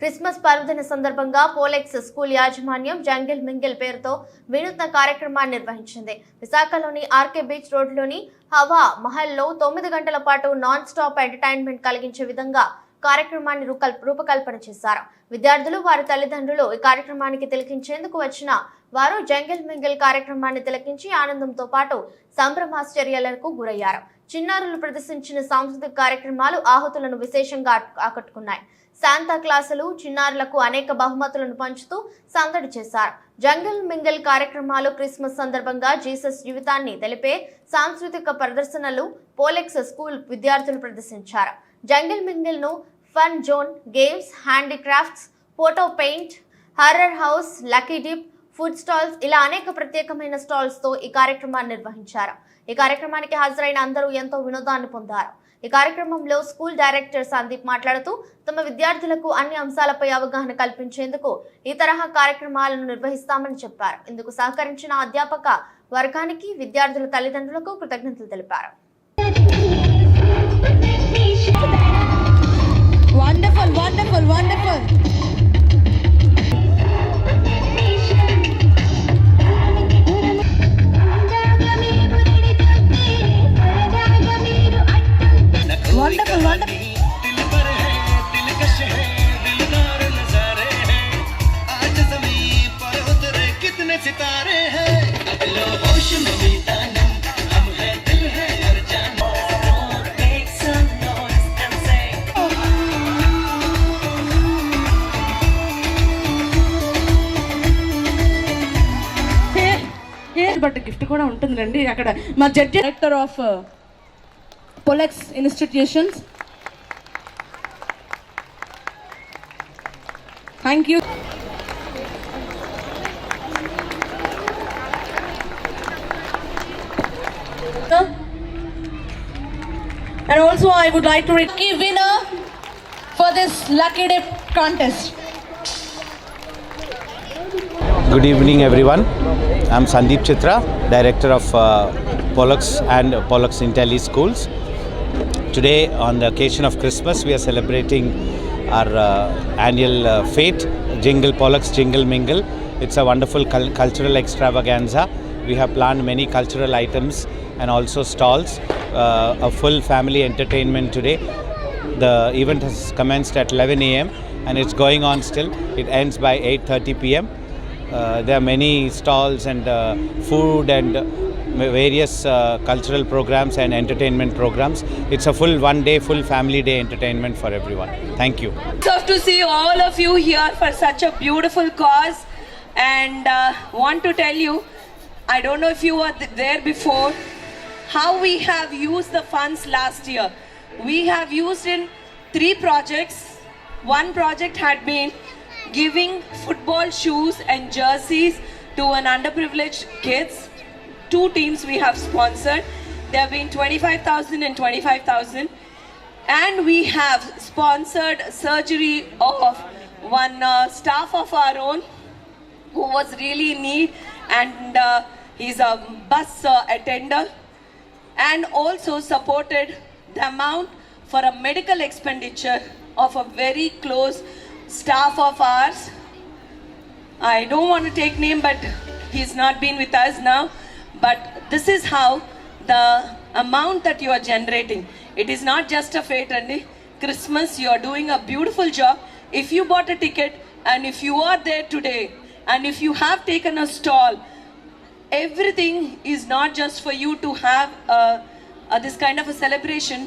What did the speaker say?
Christmas పర్వదిన సందర్భంగా Polex school యాజమాన్యం జంగిల్ మింగిల్ పేరుతో వినూత్న కార్యక్రమాన్ని నిర్వహించింది. విశాఖలోని ఆర్కే బీచ్ రోడ్లోని హవా మహల్లో తొమ్మిది గంటల పాటు నాన్ స్టాప్ ఎంటర్టైన్మెంట్ కలిగించే విధంగా కార్యక్రమాన్ని రూకల్- రూపకల్పన చేశారు. విద్యార్థులు వారి తల్లిదండ్రులు ఈ కార్యక్రమానికి తిలకించేందుకు వచ్చిన వారు జంగిల్ మింగిల్ కార్యక్రమాన్ని తిలకించి ఆనందంతో పాటు సంభ్రమాశ్చర్యాలకు గురయ్యారు. చిన్నారులు ప్రదర్శించిన సాంస్కృతిక కార్యక్రమాలు ఆహుతులను విశేషంగా ఆకట్టుకున్నాయి. శాంతా క్లాసులు చిన్నారులకు అనేక బహుమతులను పంచుతూ సందడి చేశారు. జంగిల్ మింగిల్ కార్యక్రమాలు క్రిస్మస్ సందర్భంగా జీసస్ జీవితాన్ని తెలిపే సాంస్కృతిక ప్రదర్శనలు పోలెక్స్ స్కూల్ విద్యార్థులు ప్రదర్శించారు. Jungle మింగిల్ను fun zone games handicrafts photo paint horror house lucky dip food stalls ఇలా అనేక ప్రత్యేకమైన స్టాల్స్తో ఈ కార్యక్రమాన్ని నిర్వహించారు. ఈ కార్యక్రమానికి హాజరైన అందరూ ఎంతో వినోదాన్ని పొందారు. ఈ కార్యక్రమంలో స్కూల్ డైరెక్టర్ సందీప్ మాట్లాడుతూ తమ విద్యార్థులకు అన్ని అంశాలపై అవగాహన కల్పించేందుకు ఈ తరహా కార్యక్రమాలను నిర్వహిస్తామని చెప్పారు. ఇందుకు సహకరించిన అధ్యాపక వర్గానికి విద్యార్థుల తల్లిదండ్రులకు కృతజ్ఞతలు తెలిపారు. पर उतरे कितने सितारे हैं लो होश में बीता नम हम है दिल है हर जान Make some noise and say but gift కూడా ఉంటుందండి అక్కడ మా judge director of Polex institutions. Thank you. And also I would like to lucky winner for this Lucky Dip contest. Good evening everyone. I'm Sandeep Chitra, Director of uh, Pollux and Pollux Intelli Schools. Today, on the occasion of Christmas, we are celebrating our uh, annual uh, fete, Jingle Pollux Jingle Mingle. It's a wonderful cul- cultural extravaganza. We have planned many cultural items and also stalls, uh, a full family entertainment today. The event has commenced at 11 a.m. and it's going on still. It ends by 8:30 p.m. Uh, there are many stalls and uh, food and various uh, cultural programs and entertainment programs. It's a full one day, full family day entertainment for everyone. Thank you. Love to see all of you here for such a beautiful cause and uh, want to tell you I don't know if you were th- there before how we have used the funds last year. We have used in three projects. One project had been giving football shoes and jerseys to an underprivileged kids. Two teams we have sponsored. There have been 25,000 and 25,000 and we have sponsored surgery of one uh, staff of our own who was really in need and uh, he's a bus uh, attender and also supported the amount for a medical expenditure of a very close staff of ours I don't want to take name, but he's not been with us now. But this is how the amount that you are generating. It is not just a fate, and Christmas. You are doing a beautiful job. If you bought a ticket and if you are there today, and if you have taken a stall, everything is not just for you to have uh, uh, this kind of a celebration.